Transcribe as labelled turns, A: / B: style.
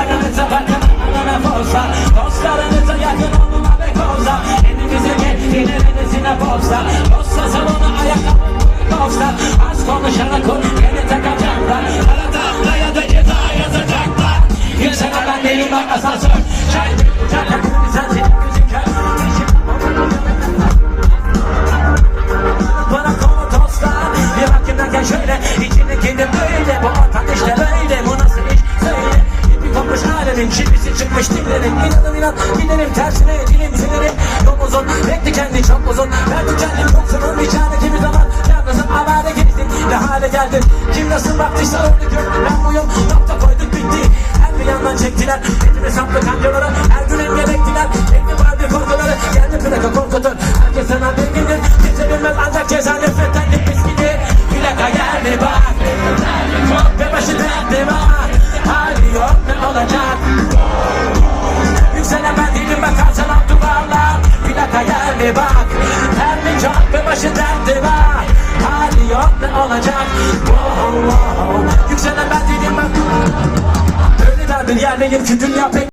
A: Aranıza bakın anana forsa Dostlarınıza yakın olun abi koza. Elinize gel ilerisine posta Posta salonu ayakkabı posta Az konuşana kur yeni takacaklar. Arada ya da ceza yazacaklar. Yükselen ben değilim bak asansör. Çay çay sensin gözükür bana konu tostlar Bir hakkımdan gel şöyle. İçindekini böyle Bu ortam işte böyle çivisi çıkmış dillerin İnanın inan. Giderim tersine dilim sinirim Yol uzun bekli kendi çok uzun. Ben tükendim yoksunum bir tane kimi zaman Yalnızım havale gezdim ne hale geldim? Kim nasıl baktıysa öyle gör. Ben buyum nokta koyduk bitti. Her bir yandan çektiler. Etimi saplı kancaları Her gün emye bektiler Ekli vardı korkuları Geldi plaka korkutun Herkes sana bilgidir Kimse bilmez ancak ceza nefretten nefis gidir Plaka geldi bak. Ve başı derdi var. Hali yok ne olacak Geldi bak Her bir çok ve başı derdi var. Hali yok ne olacak? Wow, wow. Yükselen ben değilim bak. Öyle der bir yerdeyim ki dünya pek